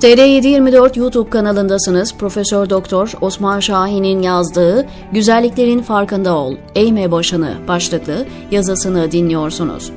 TR724 YouTube kanalındasınız. Profesör Doktor Osman Şahin'in yazdığı Güzelliklerin Farkında Ol, Eğme Başını başlıklı yazısını dinliyorsunuz.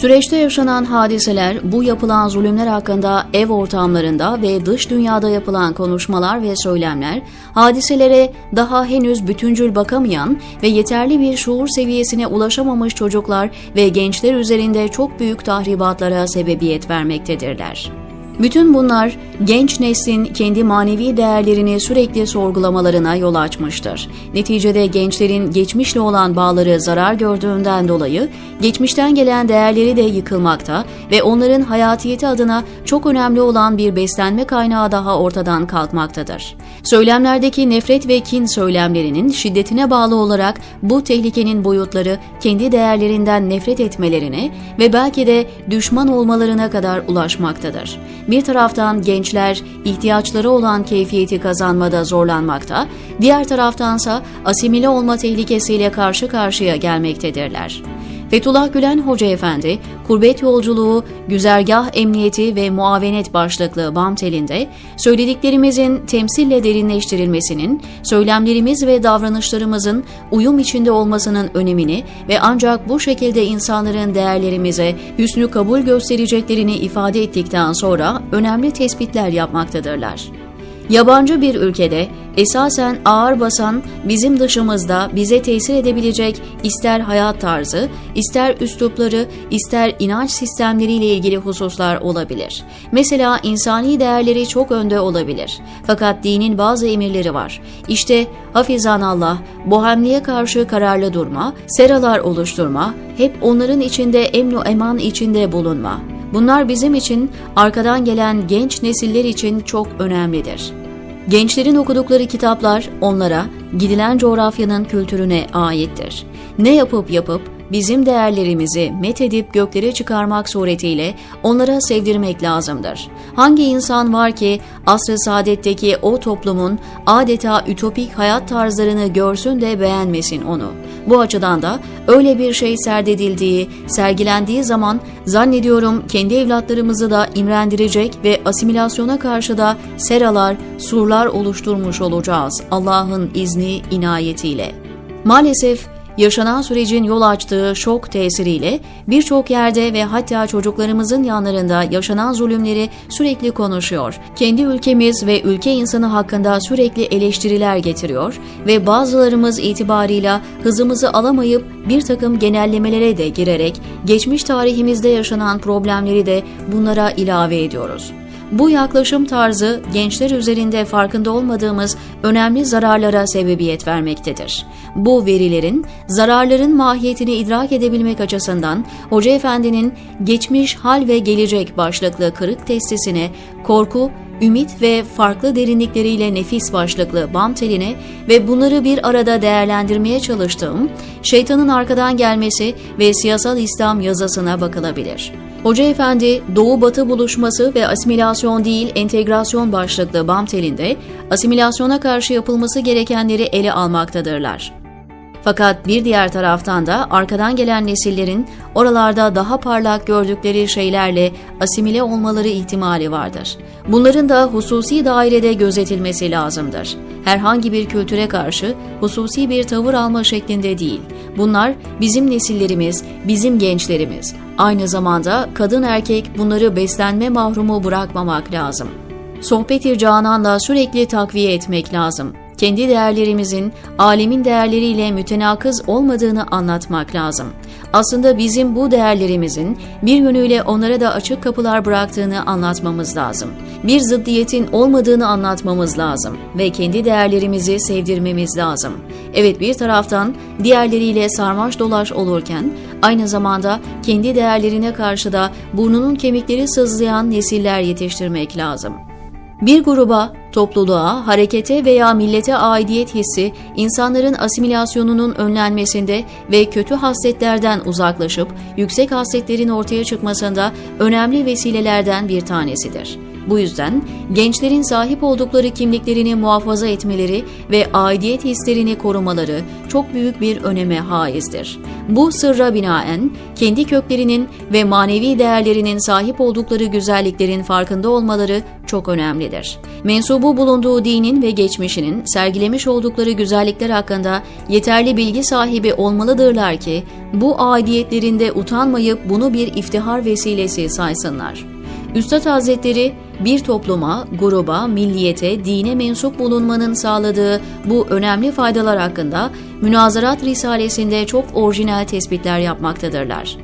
Süreçte yaşanan hadiseler, bu yapılan zulümler hakkında ev ortamlarında ve dış dünyada yapılan konuşmalar ve söylemler, hadiselere daha henüz bütüncül bakamayan ve yeterli bir şuur seviyesine ulaşamamış çocuklar ve gençler üzerinde çok büyük tahribatlara sebebiyet vermektedirler. Bütün bunlar genç neslin kendi manevi değerlerini sürekli sorgulamalarına yol açmıştır. Neticede gençlerin geçmişle olan bağları zarar gördüğünden dolayı geçmişten gelen değerleri de yıkılmakta ve onların hayatiyeti adına çok önemli olan bir beslenme kaynağı daha ortadan kalkmaktadır. Söylemlerdeki nefret ve kin söylemlerinin şiddetine bağlı olarak bu tehlikenin boyutları kendi değerlerinden nefret etmelerine ve belki de düşman olmalarına kadar ulaşmaktadır. Bir taraftan gençler ihtiyaçları olan keyfiyeti kazanmada zorlanmakta, diğer taraftansa asimile olma tehlikesiyle karşı karşıya gelmektedirler. Fethullah Gülen Hoca Efendi, Kurbet Yolculuğu, Güzergah Emniyeti ve Muavenet başlıklı BAM telinde söylediklerimizin temsille derinleştirilmesinin, söylemlerimiz ve davranışlarımızın uyum içinde olmasının önemini ve ancak bu şekilde insanların değerlerimize hüsnü kabul göstereceklerini ifade ettikten sonra önemli tespitler yapmaktadırlar. Yabancı bir ülkede esasen ağır basan bizim dışımızda bize tesir edebilecek ister hayat tarzı, ister üslupları, ister inanç sistemleriyle ilgili hususlar olabilir. Mesela insani değerleri çok önde olabilir. Fakat dinin bazı emirleri var. İşte hafizan Allah, bohemliğe karşı kararlı durma, seralar oluşturma, hep onların içinde emnu eman içinde bulunma. Bunlar bizim için, arkadan gelen genç nesiller için çok önemlidir. Gençlerin okudukları kitaplar onlara, gidilen coğrafyanın kültürüne aittir. Ne yapıp yapıp bizim değerlerimizi met edip göklere çıkarmak suretiyle onlara sevdirmek lazımdır. Hangi insan var ki asr-ı saadetteki o toplumun adeta ütopik hayat tarzlarını görsün de beğenmesin onu. Bu açıdan da öyle bir şey serdedildiği, sergilendiği zaman zannediyorum kendi evlatlarımızı da imrendirecek ve asimilasyona karşı da seralar, surlar oluşturmuş olacağız Allah'ın izni inayetiyle. Maalesef yaşanan sürecin yol açtığı şok tesiriyle birçok yerde ve hatta çocuklarımızın yanlarında yaşanan zulümleri sürekli konuşuyor. Kendi ülkemiz ve ülke insanı hakkında sürekli eleştiriler getiriyor ve bazılarımız itibarıyla hızımızı alamayıp bir takım genellemelere de girerek geçmiş tarihimizde yaşanan problemleri de bunlara ilave ediyoruz. Bu yaklaşım tarzı gençler üzerinde farkında olmadığımız önemli zararlara sebebiyet vermektedir. Bu verilerin zararların mahiyetini idrak edebilmek açısından Hoca Efendi'nin Geçmiş Hal ve Gelecek başlıklı kırık testisine korku, ümit ve farklı derinlikleriyle nefis başlıklı BAM teline ve bunları bir arada değerlendirmeye çalıştığım Şeytanın Arkadan Gelmesi ve Siyasal İslam yazısına bakılabilir. Hoca Efendi, Doğu-Batı buluşması ve asimilasyon değil entegrasyon başlıklı BAM telinde asimilasyona karşı yapılması gerekenleri ele almaktadırlar. Fakat bir diğer taraftan da arkadan gelen nesillerin oralarda daha parlak gördükleri şeylerle asimile olmaları ihtimali vardır. Bunların da hususi dairede gözetilmesi lazımdır. Herhangi bir kültüre karşı hususi bir tavır alma şeklinde değil. Bunlar bizim nesillerimiz, bizim gençlerimiz. Aynı zamanda kadın erkek bunları beslenme mahrumu bırakmamak lazım. Sohbeti cananla sürekli takviye etmek lazım kendi değerlerimizin alemin değerleriyle mütenakız olmadığını anlatmak lazım. Aslında bizim bu değerlerimizin bir yönüyle onlara da açık kapılar bıraktığını anlatmamız lazım. Bir ziddiyetin olmadığını anlatmamız lazım ve kendi değerlerimizi sevdirmemiz lazım. Evet bir taraftan diğerleriyle sarmaş dolaş olurken aynı zamanda kendi değerlerine karşı da burnunun kemikleri sızlayan nesiller yetiştirmek lazım. Bir gruba, topluluğa, harekete veya millete aidiyet hissi insanların asimilasyonunun önlenmesinde ve kötü hasletlerden uzaklaşıp yüksek hasletlerin ortaya çıkmasında önemli vesilelerden bir tanesidir. Bu yüzden gençlerin sahip oldukları kimliklerini muhafaza etmeleri ve aidiyet hislerini korumaları çok büyük bir öneme haizdir. Bu sırra binaen kendi köklerinin ve manevi değerlerinin sahip oldukları güzelliklerin farkında olmaları çok önemlidir. Mensubu bulunduğu dinin ve geçmişinin sergilemiş oldukları güzellikler hakkında yeterli bilgi sahibi olmalıdırlar ki bu aidiyetlerinde utanmayıp bunu bir iftihar vesilesi saysınlar. Üstad Hazretleri bir topluma, gruba, milliyete, dine mensup bulunmanın sağladığı bu önemli faydalar hakkında Münazarat Risalesinde çok orijinal tespitler yapmaktadırlar.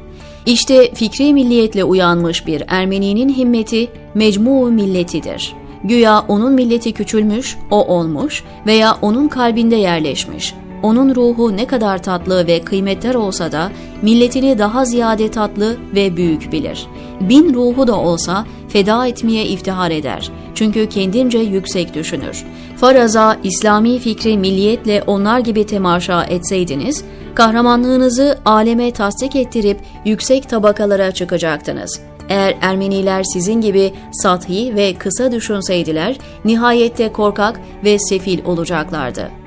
İşte fikri milliyetle uyanmış bir Ermeninin himmeti mecmu milletidir. Güya onun milleti küçülmüş, o olmuş veya onun kalbinde yerleşmiş. Onun ruhu ne kadar tatlı ve kıymetler olsa da milletini daha ziyade tatlı ve büyük bilir. Bin ruhu da olsa feda etmeye iftihar eder. Çünkü kendince yüksek düşünür. Faraza İslami fikri milliyetle onlar gibi temaşa etseydiniz, kahramanlığınızı aleme tasdik ettirip yüksek tabakalara çıkacaktınız. Eğer Ermeniler sizin gibi sathi ve kısa düşünseydiler, nihayette korkak ve sefil olacaklardı.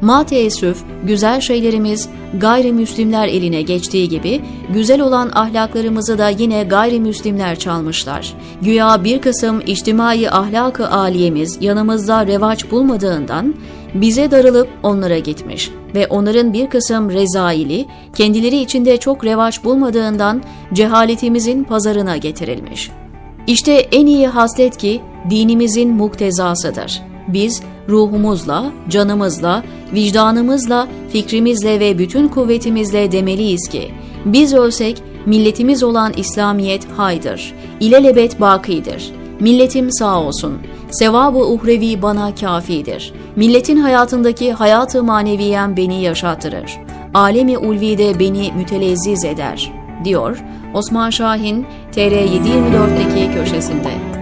Ma teessüf, güzel şeylerimiz gayrimüslimler eline geçtiği gibi güzel olan ahlaklarımızı da yine gayrimüslimler çalmışlar. Güya bir kısım içtimai ahlakı aliyemiz yanımızda revaç bulmadığından bize darılıp onlara gitmiş ve onların bir kısım rezaili kendileri içinde çok revaç bulmadığından cehaletimizin pazarına getirilmiş. İşte en iyi haslet ki dinimizin muktezasıdır. Biz ruhumuzla, canımızla, vicdanımızla, fikrimizle ve bütün kuvvetimizle demeliyiz ki biz ölsek milletimiz olan İslamiyet haydır, ilelebet bakidir. Milletim sağ olsun. Sevabı uhrevi bana kafidir. Milletin hayatındaki hayatı maneviyen beni yaşattırır. Alemi ulvide beni mütelezziz eder, diyor Osman Şahin TR724'deki köşesinde.